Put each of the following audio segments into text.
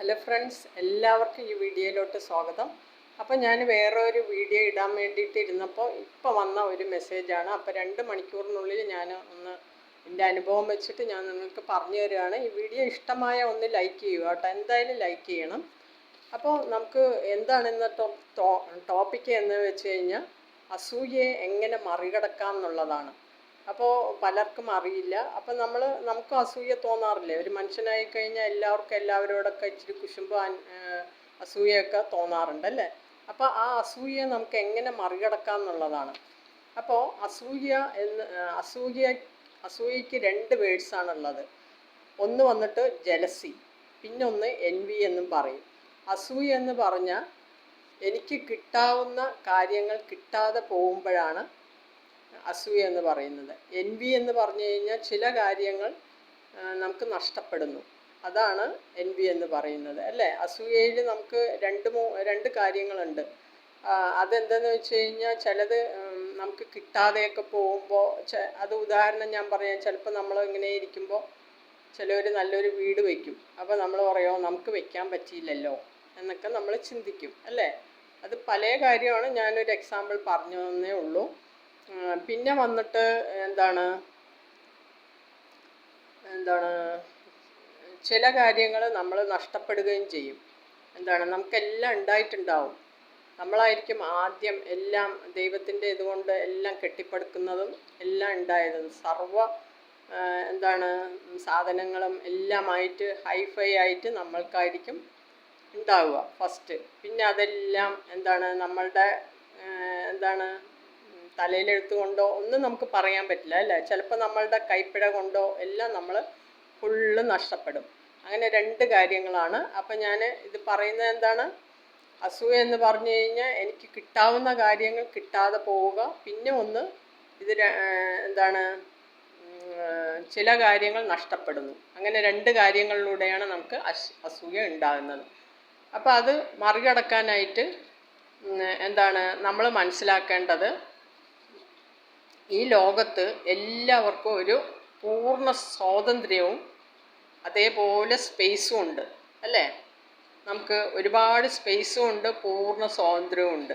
Hello friends എല്ലാവർക്കും ഈ വീഡിയോയിലോട്ട് സ്വാഗതം. അപ്പോൾ ഞാൻ വേറെ ഒരു വീഡിയോ ഇടാൻ വേണ്ടിയിട്ട് ഇരുന്നപ്പോൾ ഇപ്പോൾ വന്ന ഒരു മെസ്സേജാണ് അപ്പോൾ രണ്ട് മണിക്കൂറിനുള്ളിൽ ഞാൻ ഒന്ന് എന്റെ അനുഭവം വെച്ചിട്ട് ഞാൻ നിങ്ങൾക്ക് പറഞ്ഞു തരികയാണ്. ഈ വീഡിയോ ഇഷ്ടമായ ഒന്ന് ലൈക്ക് ചെയ്യുക കേട്ടോ. എന്തായാലും ലൈക്ക് ചെയ്യണം. അപ്പോൾ നമുക്ക് എന്താണ് ഇന്ന് ടോപ്പിക്ക് എന്ന് വെച്ച് കഴിഞ്ഞാൽ അസൂയയെ എങ്ങനെ മറികടക്കാം എന്നുള്ളതാണ്. അപ്പോൾ പലർക്കും അറിയില്ല. അപ്പോൾ നമ്മൾ നമുക്ക് അസൂയ തോന്നാറില്ലേ? ഒരു മനുഷ്യനായി കഴിഞ്ഞാൽ എല്ലാവർക്കും എല്ലാവരോടൊക്കെ ഇച്ചിരി കുശുമ്പ് അസൂയൊക്കെ ഏഹ് അസൂയയൊക്കെ തോന്നാറുണ്ട് അല്ലേ? അപ്പോൾ ആ അസൂയയെ നമുക്ക് എങ്ങനെ മറികടക്കാം എന്നുള്ളതാണ് അപ്പോൾ അസൂയ എന്ന് അസൂയ അസൂയയ്ക്ക് രണ്ട് വേർഡ്സാണ് ഉള്ളത് ഒന്ന് വന്നിട്ട് ജലസി പിന്നെ ഒന്ന് എൻവി എന്നും പറയും. അസൂയ എന്ന് പറഞ്ഞാൽ എനിക്ക് കിട്ടാവുന്ന കാര്യങ്ങൾ കിട്ടാതെ പോകുമ്പോഴാണ് അസൂയ എന്ന് പറയുന്നത്. എൻവി എന്ന് പറഞ്ഞു കഴിഞ്ഞാൽ ചില കാര്യങ്ങൾ നമുക്ക് നഷ്ടപ്പെടുന്നു. അതാണ് എൻവി എന്ന് പറയുന്നത് അല്ലേ? അസൂയയിൽ നമുക്ക് രണ്ട് മൂ രണ്ട് കാര്യങ്ങളുണ്ട്. അതെന്തെന്ന് വെച്ച് കഴിഞ്ഞാൽ ചിലത് നമുക്ക് കിട്ടാതെയൊക്കെ പോകുമ്പോൾ അത് ഉദാഹരണം ഞാൻ പറയാം. ചിലപ്പോൾ നമ്മൾ ഇങ്ങനെ ഇരിക്കുമ്പോൾ ചിലവർ നല്ലൊരു വീട് വയ്ക്കും. അപ്പോൾ നമ്മൾ പറയുമോ നമുക്ക് വെക്കാൻ പറ്റിയില്ലല്ലോ എന്നൊക്കെ നമ്മൾ ചിന്തിക്കും അല്ലേ? അത് പല കാര്യമാണ്. ഞാനൊരു എക്സാമ്പിൾ പറഞ്ഞു തന്നേ ഉള്ളൂ. പിന്നെ വന്നിട്ട് എന്താണ്? എന്താണ്? ചില കാര്യങ്ങൾ നമ്മൾ നഷ്ടപ്പെടുകയും ചെയ്യും. എന്താണ്? നമുക്കെല്ലാം ഉണ്ടായിട്ടുണ്ടാവും. നമ്മളായിരിക്കും ആദ്യം എല്ലാം ദൈവത്തിന്റെ ഇതുകൊണ്ട് എല്ലാം കെട്ടിപ്പടുക്കുന്നതും എല്ലാം ഉണ്ടായതും. സർവ എന്താണ്? സാധനങ്ങളും എല്ലാമായിട്ട് ഹൈഫൈ ആയിട്ട് നമ്മൾക്കായിരിക്കും ഉണ്ടാവുക ഫസ്റ്റ്. പിന്നെ അതെല്ലാം എന്താണ്? നമ്മളുടെ എന്താണ്? തലയിലെഴുത്ത് കൊണ്ടോ ഒന്നും നമുക്ക് പറയാൻ പറ്റില്ല അല്ലേ? ചിലപ്പോൾ നമ്മളുടെ കൈപ്പിഴ കൊണ്ടോ എല്ലാം നമ്മൾ ഫുള്ള് നഷ്ടപ്പെടും. അങ്ങനെ രണ്ട് കാര്യങ്ങളാണ്. അപ്പം ഞാൻ ഇത് പറയുന്നത് എന്താണ്? അസൂയ എന്ന് പറഞ്ഞു കഴിഞ്ഞാൽ എനിക്ക് കിട്ടാവുന്ന കാര്യങ്ങൾ കിട്ടാതെ പോവുക. പിന്നെ ഒന്ന് ഇത് എന്താണ്? ചില കാര്യങ്ങൾ നഷ്ടപ്പെടുന്നു. അങ്ങനെ രണ്ട് കാര്യങ്ങളിലൂടെയാണ് നമുക്ക് അസ് അസൂയ ഉണ്ടാകുന്നത്. അപ്പോൾ അത് മറികടക്കാനായിട്ട് എന്താണ്? നമ്മൾ മനസ്സിലാക്കേണ്ടത് ഈ ലോകത്ത് എല്ലാവർക്കും ഒരു പൂർണ സ്വാതന്ത്ര്യവും അതേപോലെ സ്പേസും ഉണ്ട് അല്ലേ? നമുക്ക് ഒരുപാട് സ്പേസും ഉണ്ട് പൂർണ സ്വാതന്ത്ര്യവും ഉണ്ട്.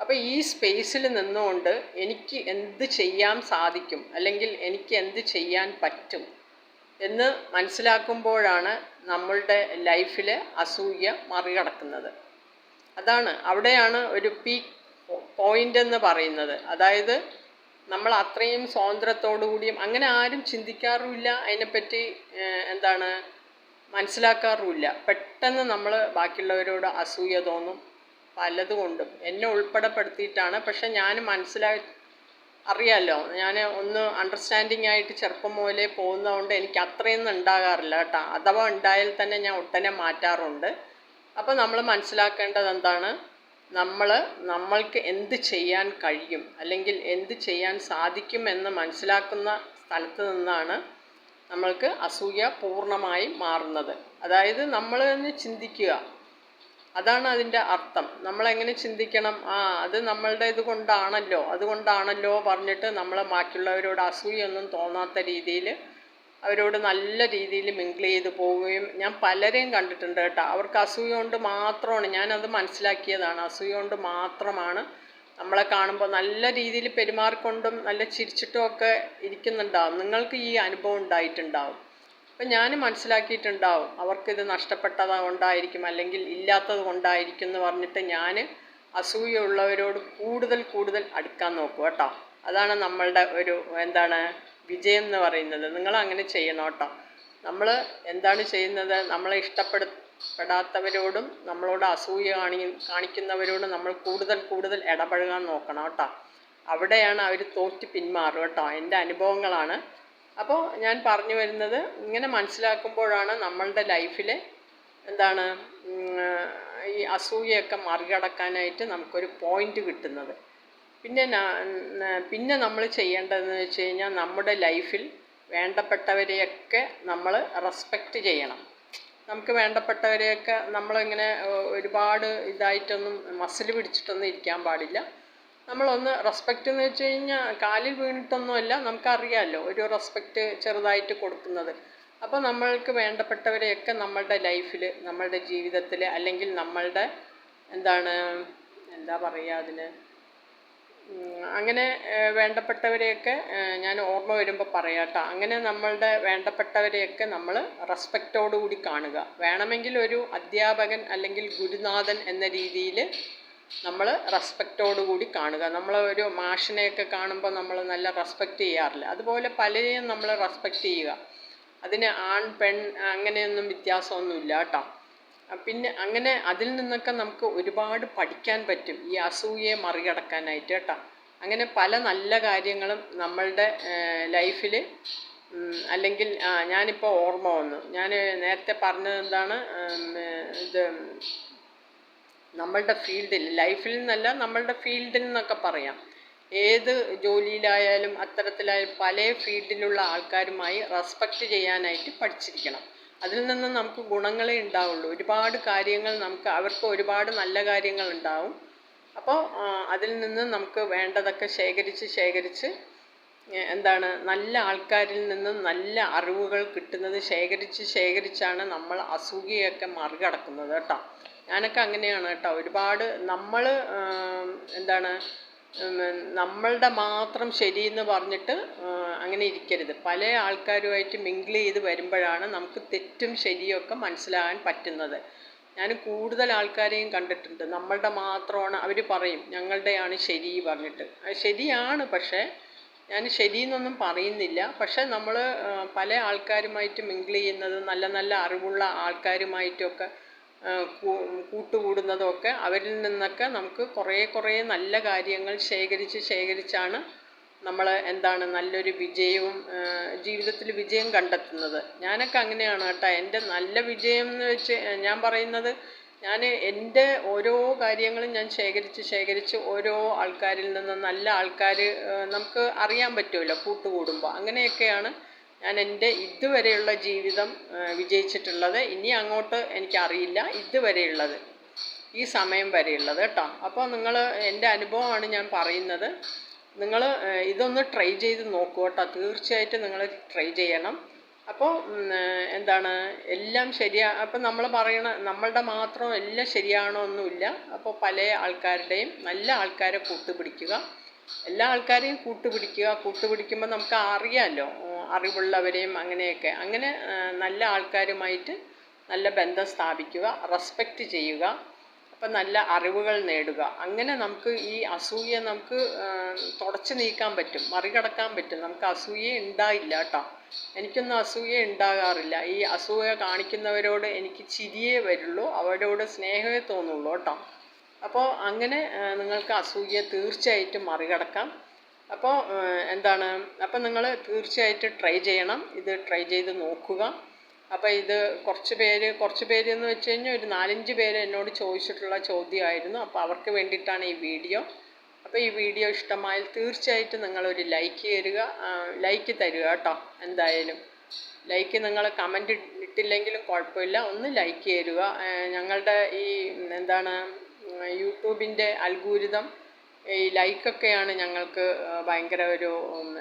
അപ്പോൾ ഈ സ്പേസിൽ നിന്നുകൊണ്ട് എനിക്ക് എന്ത് ചെയ്യാൻ സാധിക്കും? അല്ലെങ്കിൽ എനിക്ക് എന്ത് ചെയ്യാൻ പറ്റും? എന്ന് മനസ്സിലാക്കുമ്പോഴാണ് നമ്മളുടെ ലൈഫിൽ അസൂയ മറികടക്കുന്നത്. അതാണ് അവിടെയാണ് ഒരു പീക്ക് പോയിന്റ് എന്ന് പറയുന്നത്. അതായത് നമ്മൾ അത്രയും സ്വാതന്ത്ര്യത്തോടുകൂടിയും അങ്ങനെ ആരും ചിന്തിക്കാറുമില്ല. അതിനെപ്പറ്റി എന്താണ് മനസ്സിലാക്കാറുമില്ല. പെട്ടെന്ന് നമ്മൾ ബാക്കിയുള്ളവരോട് അസൂയ തോന്നും പലതുകൊണ്ടും. എന്നെ ഉൾപ്പെടെപ്പെടുത്തിയിട്ടാണ്. പക്ഷെ ഞാൻ മനസ്സിലായി അറിയാമല്ലോ ഞാൻ ഒന്ന് അണ്ടർസ്റ്റാൻഡിങ് ആയിട്ട് ചെറുപ്പം മുതലേ പോകുന്നതുകൊണ്ട് എനിക്ക് അത്രയൊന്നും ഉണ്ടാകാറില്ല കേട്ടോ. അഥവാ ഉണ്ടായാൽ തന്നെ ഞാൻ ഒട്ടനെ മാറ്റാറുണ്ട്. അപ്പോൾ നമ്മൾ മനസ്സിലാക്കേണ്ടത് എന്താണ് നമ്മൾ നമ്മൾക്ക് എന്ത് ചെയ്യാൻ കഴിയും അല്ലെങ്കിൽ എന്ത് ചെയ്യാൻ സാധിക്കുമെന്ന് മനസ്സിലാക്കുന്ന സ്ഥലത്ത് നിന്നാണ് നമ്മൾക്ക് അസൂയ പൂർണമായി മാറുന്നത്. അതായത് നമ്മൾ തന്നെ ചിന്തിക്കുക. അതാണ് അതിന്റെ അർത്ഥം. നമ്മളെങ്ങനെ ചിന്തിക്കണം? ആ അത് നമ്മളുടെ ഇത് കൊണ്ടാണല്ലോ അതുകൊണ്ടാണല്ലോ പറഞ്ഞിട്ട് നമ്മൾ ബാക്കിയുള്ളവരോട് അസൂയൊന്നും തോന്നാത്ത രീതിയിൽ അവരോട് നല്ല രീതിയിൽ മിങ്കിൾ ചെയ്ത് പോവുകയും ഞാൻ പലരെയും കണ്ടിട്ടുണ്ട് കേട്ടോ. അവർക്ക് അസൂയ കൊണ്ട് മാത്രമാണ് ഞാനത് മനസ്സിലാക്കിയതാണ്. അസൂയ കൊണ്ട് മാത്രമാണ് നമ്മളെ കാണുമ്പോൾ നല്ല രീതിയിൽ പെരുമാറിക്കൊണ്ടും നല്ല ചിരിച്ചിട്ടും ഒക്കെ ഇരിക്കുന്നുണ്ടാവും. നിങ്ങൾക്ക് ഈ അനുഭവം ഉണ്ടായിട്ടുണ്ടാവും. അപ്പം ഞാൻ മനസ്സിലാക്കിയിട്ടുണ്ടാവും അവർക്കിത് നഷ്ടപ്പെട്ടത് കൊണ്ടായിരിക്കും അല്ലെങ്കിൽ ഇല്ലാത്തത് കൊണ്ടായിരിക്കും എന്ന് പറഞ്ഞിട്ട് ഞാൻ അസൂയുള്ളവരോട് കൂടുതൽ കൂടുതൽ അടുക്കാൻ നോക്കും കേട്ടോ. അതാണ് നമ്മളുടെ ഒരു എന്താണ് വിജയം എന്ന് പറയുന്നത്. നിങ്ങൾ അങ്ങനെ ചെയ്യണം കേട്ടോ. നമ്മൾ എന്താണ് ചെയ്യുന്നത്? നമ്മളെ ഇഷ്ടപ്പെടാത്തവരോടും നമ്മളോട് അസൂയ കാണി കാണിക്കുന്നവരോടും നമ്മൾ കൂടുതൽ കൂടുതൽ ഇടപഴകാൻ നോക്കണം കേട്ടോ. അവിടെയാണ് അവർ തോറ്റ് പിന്മാറുക കേട്ടോ. എന്റെ അനുഭവങ്ങളാണ്. അപ്പോൾ ഞാൻ പറഞ്ഞു വരുന്നത് ഇങ്ങനെ മനസ്സിലാക്കുമ്പോഴാണ് നമ്മളുടെ ലൈഫിൽ എന്താണ് ഈ അസൂയയൊക്കെ മറികടക്കാനായിട്ട് നമുക്കൊരു പോയിന്റ് കിട്ടുന്നത്. പിന്നെ പിന്നെ നമ്മൾ ചെയ്യേണ്ടതെന്ന് വെച്ച് കഴിഞ്ഞാൽ നമ്മുടെ ലൈഫിൽ വേണ്ടപ്പെട്ടവരെയൊക്കെ നമ്മൾ റെസ്പെക്റ്റ് ചെയ്യണം. നമുക്ക് വേണ്ടപ്പെട്ടവരെയൊക്കെ നമ്മളിങ്ങനെ ഒരുപാട് ഇതായിട്ടൊന്നും മസിൽ പിടിച്ചിട്ടൊന്നും ഇരിക്കാൻ പാടില്ല. നമ്മളൊന്ന് റെസ്പെക്റ്റ് എന്ന് വെച്ച് കഴിഞ്ഞാൽ കാലിൽ വീണിട്ടൊന്നുമല്ല നമുക്കറിയാമല്ലോ ഒരു റെസ്പെക്റ്റ് ചെറുതായിട്ട് കൊടുക്കുന്നത്. അപ്പോൾ നമ്മൾക്ക് വേണ്ടപ്പെട്ടവരെയൊക്കെ നമ്മളുടെ ലൈഫിൽ നമ്മളുടെ ജീവിതത്തിൽ അല്ലെങ്കിൽ നമ്മളുടെ എന്താണ് എന്താ പറയുക അതിന്? അങ്ങനെ വേണ്ടപ്പെട്ടവരെയൊക്കെ ഞാൻ ഓർമ്മ വരുമ്പോൾ പറയാട്ടോ. അങ്ങനെ നമ്മളുടെ വേണ്ടപ്പെട്ടവരെയൊക്കെ നമ്മൾ റെസ്പെക്റ്റോടുകൂടി കാണുക. വേണമെങ്കിൽ ഒരു അധ്യാപകൻ അല്ലെങ്കിൽ ഗുരുനാഥൻ എന്ന രീതിയിൽ നമ്മൾ റെസ്പെക്റ്റോടുകൂടി കാണുക. നമ്മൾ ഒരു മാഷിനെയൊക്കെ കാണുമ്പോൾ നമ്മൾ നല്ല റെസ്പെക്റ്റ് ചെയ്യാറില്ല. അതുപോലെ പലരെയും നമ്മൾ റെസ്പെക്റ്റ് ചെയ്യുക. അതിന് ആൺ പെൺ അങ്ങനെയൊന്നും വ്യത്യാസമൊന്നുമില്ല കേട്ടോ പിന്നെ അങ്ങനെ അതിൽ നിന്നൊക്കെ നമുക്ക് ഒരുപാട് പഠിക്കാൻ പറ്റും. ഈ അസൂയയെ മറികടക്കാനായിട്ട് കേട്ടോ. അങ്ങനെ പല നല്ല കാര്യങ്ങളും നമ്മളുടെ ലൈഫിൽ അല്ലെങ്കിൽ ഞാനിപ്പോൾ ഓർമ്മ വന്നു. ഞാൻ നേരത്തെ പറഞ്ഞത് എന്താണ് ഇത് നമ്മളുടെ ഫീൽഡിൽ ലൈഫിൽ നിന്നല്ല നമ്മളുടെ ഫീൽഡിൽ നിന്നൊക്കെ പറയാം. ഏത് ജോലിയിലായാലും അത്തരത്തിലായാലും പല ഫീൽഡിലുള്ള ആൾക്കാരുമായി റെസ്പെക്റ്റ് ചെയ്യാനായിട്ട് പഠിച്ചിരിക്കണം. അതിൽ നിന്ന് നമുക്ക് ഗുണങ്ങളേ ഉണ്ടാവുള്ളൂ. ഒരുപാട് കാര്യങ്ങൾ നമുക്ക് അവർക്ക് ഒരുപാട് നല്ല കാര്യങ്ങൾ ഉണ്ടാവും. അപ്പോൾ അതിൽ നിന്ന് നമുക്ക് വേണ്ടതൊക്കെ ശേഖരിച്ച് ശേഖരിച്ച് എന്താണ് നല്ല ആൾക്കാരിൽ നിന്നും നല്ല അറിവുകൾ കിട്ടുന്നത് ശേഖരിച്ച് ശേഖരിച്ചാണ് നമ്മൾ അസൂയയൊക്കെ മറികടക്കുന്നത് കേട്ടോ. ഞാനൊക്കെ അങ്ങനെയാണ് കേട്ടോ. ഒരുപാട് നമ്മൾ എന്താണ് നമ്മളുടെ മാത്രം ശരിയെന്ന് പറഞ്ഞിട്ട് അങ്ങനെ ഇരിക്കരുത്. പല ആൾക്കാരുമായിട്ട് മിങ്കിൾ ചെയ്ത് വരുമ്പോഴാണ് നമുക്ക് തെറ്റും ശരിയൊക്കെ മനസ്സിലാകാൻ പറ്റുന്നത്. ഞാൻ കൂടുതൽ ആൾക്കാരെയും കണ്ടിട്ടുണ്ട്. നമ്മളുടെ മാത്രമാണ് അവർ പറയും. ഞങ്ങളുടെയാണ് ശരി പറഞ്ഞിട്ട്. ശരിയാണ് പക്ഷേ ഞാൻ ശരിയെന്നൊന്നും പറയുന്നില്ല. പക്ഷേ നമ്മൾ പല ആൾക്കാരുമായിട്ട് മിങ്കിൾ ചെയ്യുന്നത് നല്ല നല്ല അറിവുള്ള ആൾക്കാരുമായിട്ടൊക്കെ കൂട്ടുകൂടുന്നതൊക്കെ അവരിൽ നിന്നൊക്കെ നമുക്ക് കുറേ കുറേ നല്ല കാര്യങ്ങൾ ശേഖരിച്ച് ശേഖരിച്ചാണ് നമ്മൾ എന്താണ് നല്ലൊരു വിജയവും ജീവിതത്തിൽ വിജയം കണ്ടെത്തുന്നത്. ഞാനൊക്കെ അങ്ങനെയാണ് കേട്ടോ. എന്റെ നല്ല വിജയം എന്ന് വെച്ച് ഞാൻ പറയുന്നത് ഞാൻ എന്റെ ഓരോ കാര്യങ്ങളും ഞാൻ ശേഖരിച്ച് ശേഖരിച്ച് ഓരോ ആൾക്കാരിൽ നിന്ന് നല്ല ആൾക്കാർ നമുക്ക് അറിയാൻ പറ്റുമല്ലോ കൂട്ടുകൂടുമ്പോൾ. അങ്ങനെയൊക്കെയാണ് ഞാൻ എന്റെ ഇതുവരെയുള്ള ജീവിതം വിജയിച്ചിട്ടുള്ളത്. ഇനി അങ്ങോട്ട് എനിക്കറിയില്ല ഇതുവരെയുള്ളത് ഈ സമയം വരെയുള്ളത് കേട്ടോ. അപ്പോൾ നിങ്ങൾ എന്റെ അനുഭവമാണ് ഞാൻ പറയുന്നത്. നിങ്ങൾ ഇതൊന്ന് ട്രൈ ചെയ്ത് നോക്കൂ കേട്ടോ. തീർച്ചയായിട്ടും നിങ്ങൾ ട്രൈ ചെയ്യണം. അപ്പോൾ എന്താണ് എല്ലാം ശരിയാ അപ്പോൾ നമ്മൾ പറയണ നമ്മളുടെ മാത്രം എല്ലാം ശരിയാണോ ഒന്നുമില്ല. അപ്പോൾ പല ആൾക്കാരുടെയും നല്ല ആൾക്കാരെ കൂട്ടുപിടിക്കുക. എല്ലാ ആൾക്കാരെയും കൂട്ടുപിടിക്കുക. കൂട്ടുപിടിക്കുമ്പോൾ നമുക്ക് അറിയാമല്ലോ അറിവുള്ളവരെയും അങ്ങനെയൊക്കെ. അങ്ങനെ നല്ല ആൾക്കാരുമായിട്ട് നല്ല ബന്ധം സ്ഥാപിക്കുക റെസ്പെക്റ്റ് ചെയ്യുക. അപ്പം നല്ല അറിവുകൾ നേടുക. അങ്ങനെ നമുക്ക് ഈ അസൂയ നമുക്ക് തുടച്ചു നീക്കാൻ പറ്റും. മറികടക്കാൻ പറ്റും. നമുക്ക് അസൂയ ഉണ്ടായില്ല കേട്ടോ. എനിക്കൊന്നും അസൂയ ഉണ്ടാകാറില്ല. ഈ അസൂയ കാണിക്കുന്നവരോട് എനിക്ക് ചിരിയേ വരുള്ളൂ. അവരോട് സ്നേഹമേ തോന്നുള്ളൂ കേട്ടോ. അപ്പോൾ അങ്ങനെ നിങ്ങൾക്ക് അസൂയ തീർച്ചയായിട്ടും മറികടക്കാം. അപ്പോൾ എന്താണ്? അപ്പോൾ നിങ്ങൾ തീർച്ചയായിട്ടും ട്രൈ ചെയ്യണം. ഇത് ട്രൈ ചെയ്ത് നോക്കുക. അപ്പോൾ ഇത് കുറച്ച് പേര് കുറച്ച് പേര് എന്ന് വെച്ച് കഴിഞ്ഞാൽ ഒരു നാലഞ്ച് പേര് എന്നോട് ചോദിച്ചിട്ടുള്ള ചോദ്യമായിരുന്നു. അപ്പോൾ അവർക്ക് വേണ്ടിയിട്ടാണ് ഈ വീഡിയോ. അപ്പോൾ ഈ വീഡിയോ ഇഷ്ടമായാൽ തീർച്ചയായിട്ടും നിങ്ങളൊരു ലൈക്ക് തരിക ലൈക്ക് തരിക കേട്ടോ എന്തായാലും. ലൈക്ക് നിങ്ങൾ കമന്റ് ഇട്ടില്ലെങ്കിലും കുഴപ്പമില്ല. ഒന്ന് ലൈക്ക് തരിക. ഞങ്ങളുടെ ഈ എന്താണ് യൂട്യൂബിന്റെ അൽഗൂരിതം ഈ ലൈക്കൊക്കെയാണ് ഞങ്ങൾക്ക് ഭയങ്കര ഒരു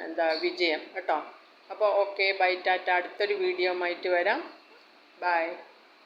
എന്താ വിജയം കേട്ടോ. അപ്പോൾ ഓക്കെ ബൈ ടാറ്റ. അടുത്തൊരു വീഡിയോ ആയിട്ട് വരാം. ബൈ.